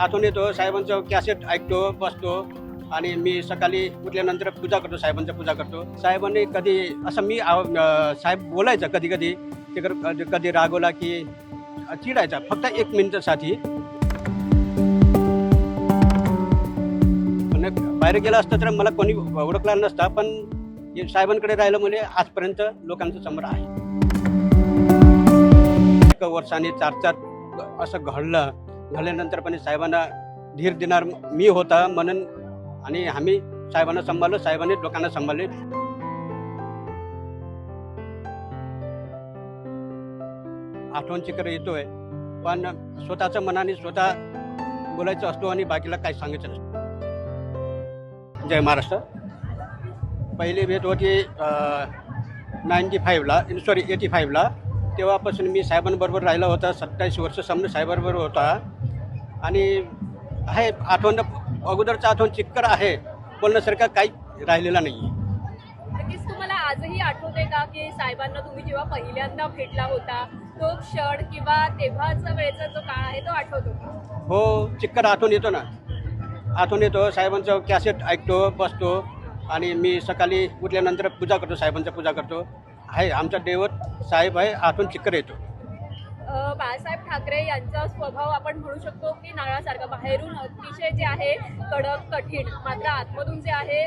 आठवण येतो साहेबांचं कॅसेट ऐकतो बसतो आणि मी सकाळी उठल्यानंतर पूजा करतो साहेबांचा पूजा करतो. साहेबांनी कधी असं मी आव- साहेब बोलायचं कधी कधी ते कधी- रागवला की चिडायचा फक्त एक मिनिटासाठी बाहेर गेला असतं तर मला कोणी ओळखला नसता पण हे साहेबांकडे राहिलं म्हणजे आजपर्यंत लोकांचं समोर आहे. एका वर्षाने चार चार असं घडलं. झाल्यानंतर पण साहेबांना धीर देणार मी होता म्हणून आणि आम्ही साहेबांना सांभाळलं साहेबांनी लोकांना सांभाळले. आठवण चिकर येतोय पण स्वतःच्या मनाने स्वतः बोलायचं असतो आणि बाकीला काय सांगायचं नसतो. जय महाराष्ट्र. पहिली भेट होती नाईन्टी फाईव्हला सॉरी एटी फाईव्हला तेव्हापासून मी साहेबांबरोबर राहिला होता सत्तावीस वर्ष समजा साहेबांबरोबर होता. आणि आहे आठवण अगोदरचं आठवण चिक्कर आहे बोलण्यासारखं काही राहिलेला नाही आहे नक्कीच तुम्हाला आजही आठवते का की साहेबांना तुम्ही जेव्हा पहिल्यांदा भेटला होता तो क्षण किंवा तेव्हाचा वेळेचा जो काळ आहे तो आठवतो का? हो चिक्कर आठवण येतो ना. आठवण येतो साहेबांचं कॅसेट ऐकतो बसतो आणि मी सकाळी उठल्यानंतर पूजा करतो साहेबांचं पूजा करतो. आहे आमचा दैवत साहेब आहे आठवण चिक्कर येतो. बाळासाहेब ठाकरे यांचा स्वभाव आपण म्हणू शकतो की नारळासारखा. बाहेरून अतिशय जे आहे कडक कठीण मात्र आतमधून जे आहे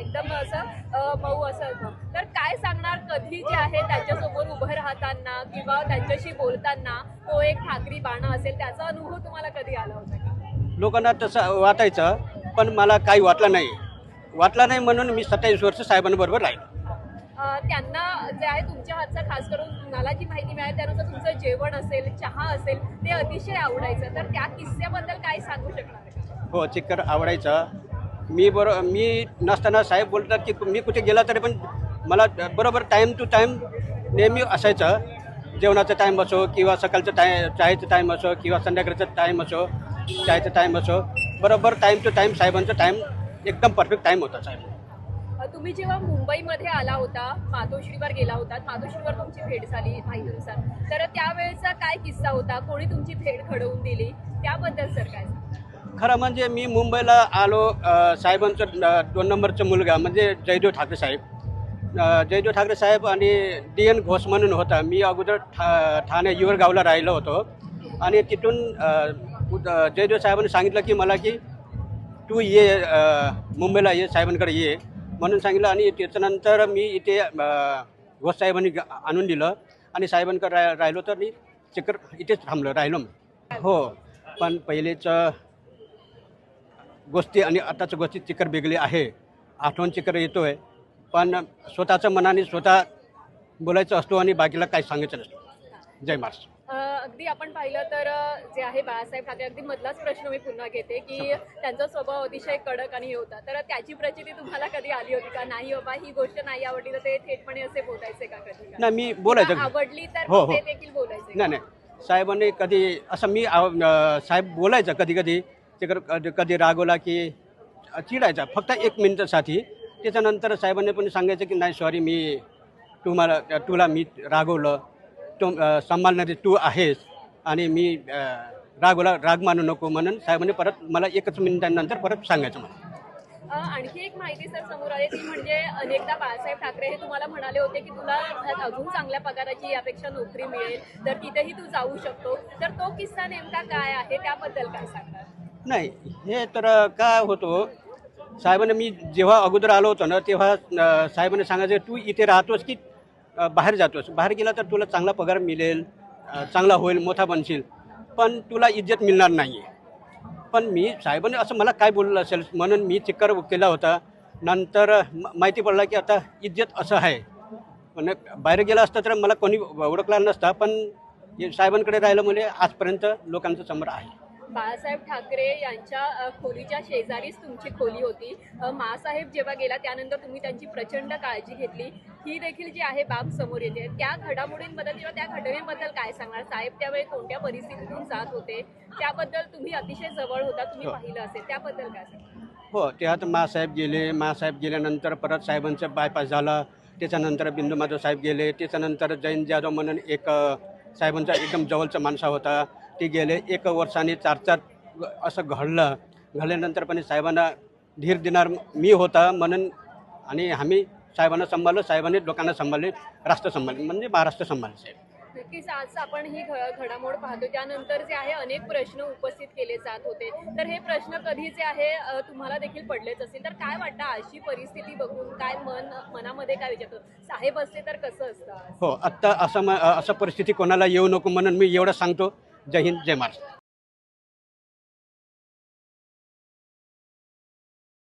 एकदम असं मऊ असं तर काय सांगणार कधी जे आहे त्यांच्यासमोर उभं राहताना किंवा त्यांच्याशी बोलताना तो एक ठाकरी बाणा असेल त्याचा अनुभव तुम्हाला कधी आला होता? लोकांना तसं वाटायचं पण मला काही वाटलं नाही. वाटलं नाही म्हणून मी सत्तावीस वर्ष साहेबांबरोबर राहिलो. त्यांना जे आहे तुमच्या हातचा खास करून मला जी माहिती मिळाली त्यानुसार तुमचं जेवण असेल चहा असेल ते अतिशय आवडायचं. तर त्या किस्स्याबद्दल काय सांगू शकणार हो चिक्कर आवडायचं. मी बरो मी नसताना साहेब बोलतात की मी कुठे गेला तरी पण मला बरोबर टाईम टू टाईम नेहमी असायचं. जेवणाचा टाईम असो किंवा सकाळचं टाय चायचं टाईम असो किंवा संध्याकाळचं टाईम असो चायचं टाईम असो बरोबर टाईम टू टाईम साहेबांचा टाईम एकदम परफेक्ट टाईम होता साहेब. तुम्ही जेव्हा मुंबईमध्ये आला होता मातोश्रीवर गेला होता मातोश्रीवर तुमची भेट झाली माहितीनुसार तर त्यावेळेचा काय किस्सा होता? कोणी तुमची भेट घडवून दिली? त्याबद्दल सर काय खरं म्हणजे मी मुंबईला आलो साहेबांचं दोन नंबरचा मुलगा म्हणजे जयदेव ठाकरे साहेब. जयदेव ठाकरे साहेब आणि डी एन घोष म्हणून होता. मी अगोदर ठा ठाणे युवरगावला राहिलो होतो. आणि तिथून उद- जयदेव साहेबांनी सांगितलं की मला की तू ये मुंबईला ये साहेबांकडे ये. म्हणून सांगितलं आणि त्याच्यानंतर मी इथे गोसाहेबांनी घोष साहेबांनी ग- आणून दिलं. आणि साहेबांकडे राह राहिलो तर मी चक्कर इथेच थांबलो राहिलो मी. हो पण पहिलेचं गोष्टी आणि आताचं गोष्टी चिकर वेगळी आहे. आठवण चिकर येतो आहे पण स्वतःचं मनाने स्वतः बोलायचं असतो आणि बाकीला काही सांगायचं नसतो. जय महाराष्ट्र. अगदी आपण पाहिलं तर जे आहे बाळासाहेब ठाकरे अगदी मधलाच प्रश्न मी पुन्हा घेते की त्यांचा स्वभाव अतिशय कडक आणि हे होता. तर त्याची प्रचिती तुम्हाला कधी आली होती का? नाही बाबा ही गोष्ट नाही आवडली तर ते थेटपणे असे बोलायचे का कधी? नाही मी बोलायचं. आवडली तर हो, हो. ते देखील बोलायचे का? नाही नाही. साहेबांनी कधी असं मी आव- अं, साहेब बोलायचं कधी कधी ते कर- कधी- कधी रागवला की चिडायचा. फक्त एक मिनिटासाठी. त्याच्यानंतर साहेबांनी पण सांगायचं की नाही सॉरी मी तुम्हाला तुला मी रागवलं. तू सांभाळणारे तू आहेस. आणि मी अं, रागवला राग मानू नको म्हणून साहेबांनी परत मला एकच मिनिटांनंतर परत सांगायचं मला आणखी एक माहिती सर समोर आली ती म्हणजे अनेकदा बाळासाहेब ठाकरे हे तुम्हाला म्हणाले होते की तुला अजून चांगल्या पगाराची यापेक्षा नोकरी मिळेल तर तिथेही तू जाऊ शकतो. तर तो किस्सा नेमका काय आहे? त्याबद्दल काय सांगणार नाही हे तर काय होतो साहेबांनी मी जेव्हा अगोदर आलो होतो ना तेव्हा साहेबांनी सांगायचं तू इथे राहतोस की बाहेर जातोस बाहेर गेला तर तुला चांगला पगार मिळेल चांगला होईल मोठा बनशील. पण तुला इज्जत मिळणार नाही आहे पण मी साहेबांनी असं मला काय बोललं असेल म्हणून मी चिक्कर केला होता. नंतर म- माहिती पडलं की आता इज्जत असं आहे. पण बाहेर गेला असता तर मला कोणी ओळखला नसता पण साहेबांकडे राहिलं म्हणजे आजपर्यंत लोकांचं समोर आहे. बाळासाहेब ठाकरे यांच्या खोलीच्या शेजारीच तुमची खोली होती. मासाहेब जेव्हा गेला त्यानंतर तुम्ही त्यांची प्रचंड काळजी घेतली. ही देखील जी आहे बाब समोर येते. त्या घडामोडींबद्दल किंवा त्या घटनेबद्दल काय सांगणार? साहेब त्यावेळी कोणत्या परिस्थितीतून जात होते? त्याबद्दल तुम्ही अतिशय जवळ होता तुम्ही हो. पाहिलं असेल. त्याबद्दल काय सांगणार? हो त्यात मासाहेब गेले. मासाहेब गेल्यानंतर परत साहेबांचं बायपास झाला. त्याच्यानंतर बिंदू माधव साहेब गेले. त्याच्यानंतर जैन जाधव म्हणून एक साहेबांचा एकदम जवळचा माणसा होता. ते गेले. एक वर्षाने चार चार असं घडलं. घडल्यानंतर पण साहेबांना धीर देणार मी होता म्हणून आणि आम्ही साहेबांना सांभाळलं साहेबांनी लोकांना सांभाळले राष्ट्र सांभाळले म्हणजे महाराष्ट्र सांभाळले साहेब. नक्कीच आज आपण ही घडामोड पाहतो. त्यानंतर जे आहे अनेक प्रश्न उपस्थित केले जात होते. तर हे प्रश्न कधी जे आहे तुम्हाला देखील पडलेच असतील तर काय वाटतं अशी परिस्थिती बघून काय मन मनामध्ये काय विचारतो साहेब असते तर कसं असतं? हो आत्ता असं असं परिस्थिती कोणाला येऊ नको म्हणून मी एवढं सांगतो. जय हिंद जय महाराष्ट्र.